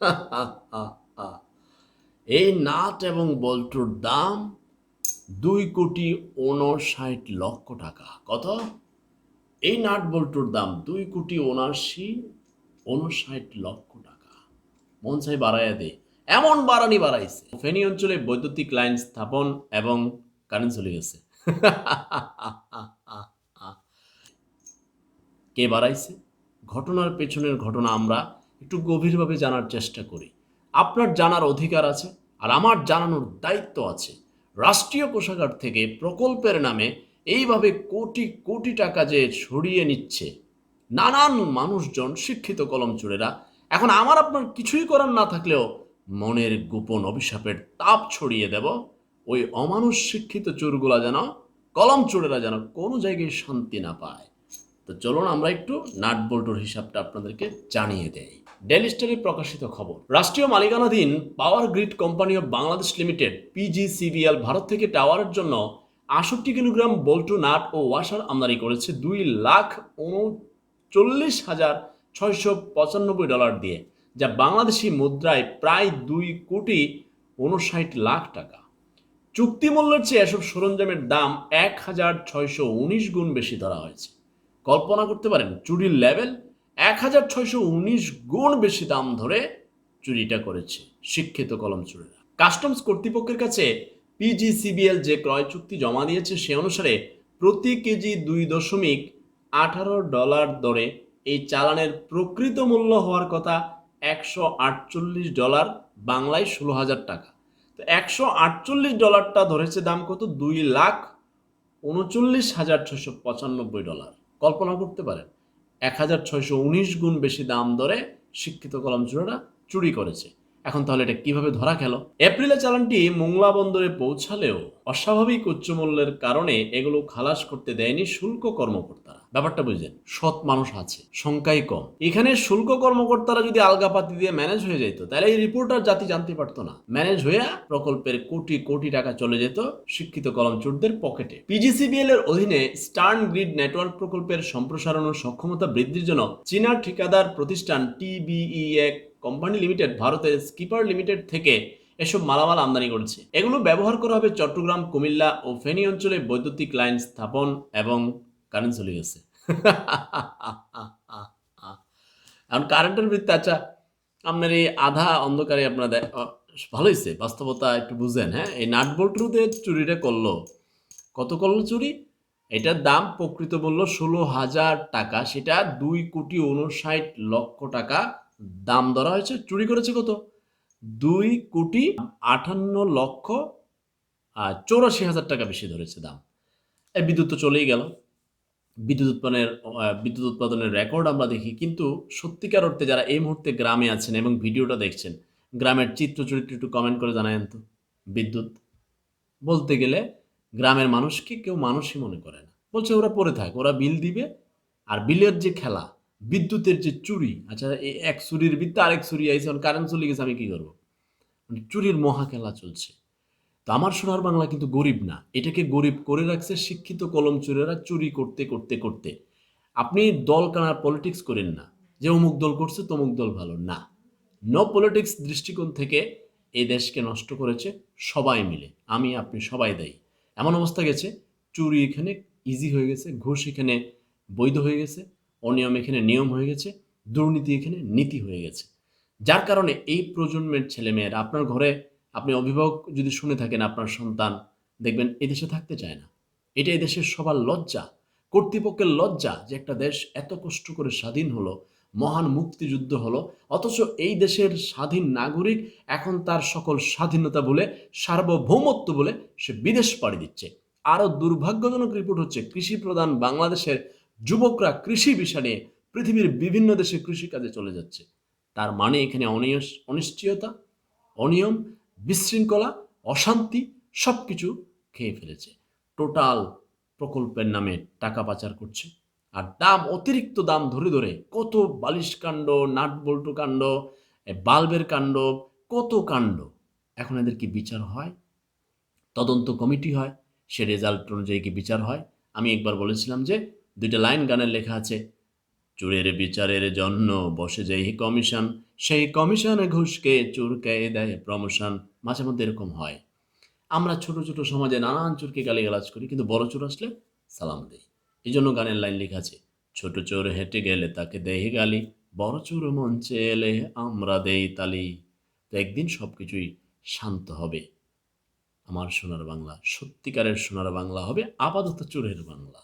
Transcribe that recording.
এই নাট এবং বল্টুর দাম দুই কোটি উনষাট লক্ষ টাকা। কত? এই নাট বল্টুর দাম দুই কোটি উনাশি উনষাট লক্ষ টাকা। মন চাই বাড়াইয়া দে। এমন বাড়ানি বাড়াইছে। ফেনী অঞ্চলে বৈদ্যুতিক লাইন স্থাপন এবং কারেন্ট চলে গেছে। কে বাড়াইছে? ঘটনার পেছনের ঘটনা আমরা একটু গভীরভাবে জানার চেষ্টা করি। আপনার জানার অধিকার আছে আর আমার জানানোর দায়িত্ব আছে। রাষ্ট্রীয় কোষাগার থেকে প্রকল্পের নামে এইভাবে কোটি কোটি টাকা যে ছড়িয়ে নিচ্ছে, নানান মানুষজন, শিক্ষিত কলম চোরেরা, এখন আমার আপনার কিছুই করার না থাকলেও মনের গোপন অভিশাপের তাপ ছড়িয়ে দেব। ওই অমানুষ শিক্ষিত চোরগুলা যেন, কলম চোরেরা যেন কোনো জায়গায় শান্তি না পায়। তো চলুন আমরা একটু নাট হিসাবটা আপনাদেরকে জানিয়ে দেই। ডেলি স্টারে প্রকাশিত খবর। রাষ্ট্রীয় মালিকানাধীন power grid company of Bangladesh limited PGCBL Bharat থেকে টাওয়ারের জন্য আষট্টি কিলোগ্রাম বল্টু নাট ও ওয়াশার আমদানি করেছে দুই লাখ উনচল্লিশ হাজার ছয়শো পঁচানব্বই ডলার দিয়ে, যা বাংলাদেশি মুদ্রায় প্রায় দুই কোটি উনষাট লাখ টাকা। চুক্তি মূল্যের চেয়ে এসব সরঞ্জামের দাম এক হাজার ছয়শো উনিশ গুণ বেশি ধরা হয়েছে। কল্পনা করতে পারেন, চুরির লেভেল এক হাজার ছয়শো উনিশ গুণ বেশি দাম ধরে চুরিটা করেছে শিক্ষিত কলম চুরিরা। কাস্টমস কর্তৃপক্ষের কাছে পিজিসিবিএল যে ক্রয় চুক্তি জমা দিয়েছে সে অনুসারে প্রতি কেজি দুই দশমিক আঠারো ডলার দরে এই চালানের প্রকৃত মূল্য হওয়ার কথা একশো আটচল্লিশ ডলার বাংলায় ষোলো হাজার টাকা। তো একশো আটচল্লিশ ডলারটা ধরেছে দাম কত? দুই লাখ উনচল্লিশ হাজার ছশো পঁচানব্বই ডলার। কল্পনা করতে পারেন। এক হাজার ছয়শো উনিশ গুণ বেশি দাম দরে শিক্ষিত কলম চুরি করেছে। এখন তাহলে এটা কীভাবে ধরা খেলো এপ্রিলে চালানটি মোংলা বন্দরে পৌঁছালেও অস্বাভাবিক উচ্চ মূল্যের কারণে এগুলো খালাস করতে দেয়নি শুল্ক কর্মকর্তারা। ব্যাপারটা বুঝলেন, সৎ মানুষ আছে, সংখ্যাই কম। এখানে শুল্ক কর্মকর্তারা যদি আলগাপাতি দিয়ে ম্যানেজ হয়ে যেত, তাহলে এই রিপোর্টার জাতি জানতে পারতো না। ম্যানেজ হয়ে প্রকল্পের কোটি কোটি টাকা চলে যেত শিক্ষিত কলম চোরদের পকেটে পিজিসিবিএল এর অধীনে স্টার্ন গ্রিড নেটওয়ার্ক প্রকল্পের সম্প্রসারণ ও সক্ষমতা বৃদ্ধির জন্য চীনা ঠিকাদার প্রতিষ্ঠান টিবিই এক কোম্পানি লিমিটেড, ভারতের স্কিপার লিমিটেড থেকে এসব মালামাল আমদানি করেছে। এগুলো ব্যবহার করা হবে চট্টগ্রাম, কুমিল্লা ও ফেনী অঞ্চলে বৈদ্যুতিক লাইন স্থাপন এবং কারেন্ট চলে গেছে। এখন কারেন্টের ভিত্তি আচ্ছা আপনার এই আধা অন্ধকারে আপনার ভালো হয়েছে বাস্তবতা একটু বুঝেন হ্যাঁ? এই নাট চুরিটা করল। কত করল চুরি? এটার দাম প্রকৃত মূল্য ষোলো হাজার টাকা, সেটা দুই কোটি উনষাট লক্ষ টাকা দাম ধরা হয়েছে, চুরি করেছে কত? দুই কোটি আটান্ন লক্ষ চৌরাশি হাজার টাকা বেশি ধরেছে দাম। এই বিদ্যুৎ তো চলেই গেল। বিদ্যুৎ উৎপাদনের বিদ্যুৎ উৎপাদনের রেকর্ড আমরা দেখি, কিন্তু সত্যিকার অর্থে যারা এই মুহূর্তে গ্রামে আছেন এবং ভিডিওটা দেখছেন, গ্রামের চিত্র চরিত্র একটু কমেন্ট করে জানায়েন তো। বিদ্যুৎ বলতে গেলে গ্রামের মানুষকে কেউ মানুষই মনে করে না। বলছে ওরা পড়ে থাক, ওরা বিল দিবে, আর বিলের যে খেলা বিদ্যুতের যে চুরি আচ্ছা এক চুরির বিদ্যা আরেক চুরি আইসে কারেন্ট চলে গেছে, আমি কি করব? মানে চুরির মহা খেলা চলছে। তো আমার সোনার বাংলা কিন্তু গরিব না। এটাকে গরিব করে রাখছে শিক্ষিত কলম চোরেরা চুরি করতে করতে করতে। আপনি দল কানার পলিটিক্স করেন না। যে অমুক দল করছে, তমুক দল ভালো না। নো পলিটিক্স দৃষ্টিকোণ থেকে এই দেশকে নষ্ট করেছে সবাই মিলে। আমি, আপনি সবাই দায়ী। এমন অবস্থা গেছে, চুরি এখানে ইজি হয়ে গেছে, ঘুষ এখানে বৈধ হয়ে গেছে। অনিয়ম এখানে নিয়ম হয়ে গেছে, দুর্নীতি এখানে নীতি হয়ে গেছে। যার কারণে এই প্রজন্মের ছেলেমেয়েরা, আপনার ঘরে আপনি অভিভাবক যদি শুনে থাকেন আপনার সন্তান, দেখবেন এই দেশে থাকতে চায় না। এটা এই দেশের সবার লজ্জা। কর্তৃপক্ষের লজ্জা যে একটা দেশ এত কষ্ট করে স্বাধীন হলো, মহান মুক্তিযুদ্ধ হলো, অথচ এই দেশের স্বাধীন নাগরিক এখন তার সকল স্বাধীনতা বলে, সার্বভৌমত্ব বলে সে বিদেশ পাড়ি দিচ্ছে। আরও দুর্ভাগ্যজনক রিপোর্ট হচ্ছে কৃষি প্রধান বাংলাদেশের যুবকরা কৃষি বিষয় নিয়ে পৃথিবীর বিভিন্ন দেশে কৃষিকাজে চলে যাচ্ছে। তার মানে এখানে অনিশ্চয়তা, অনিয়ম, বিশৃঙ্খলা, অশান্তি সব কিছু খেয়ে ফেলেছে। টোটাল প্রকল্পের নামে টাকা পাচার করছে। আর দাম, অতিরিক্ত দাম ধরে ধরে কত বালিশ কাণ্ড, নাট বল্টু কাণ্ড বাল্বের কাণ্ড, কত কাণ্ড, এখন এদের কি বিচার হয়? তদন্ত কমিটি হয়, সে রেজাল্ট অনুযায়ী কি বিচার হয়? আমি একবার বলেছিলাম যে দুইটা লাইন গানের লেখা আছে, চোরের বিচারের জন্য বসে যেই কমিশন, সেই কমিশনে ঘুষকে চোরকে দেয় প্রমোশন। মাঝে মধ্যে এরকম হয়। আমরা ছোট ছোট সমাজে নানান চোরকে গালিগালাজ করি, কিন্তু বড় চোর আসলে সালাম দেই। এই জন্য গানের লাইন লেখা আছে, ছোট চোর হেঁটে গেলে তাকে দেহি গালি, বড় চোর মঞ্চে এলে আমরা দেই তালি। তো একদিন সব কিছুই শান্ত হবে। আমার সোনার বাংলা, সত্যিকারের সোনার বাংলা হবে আপাতত চোরের বাংলা।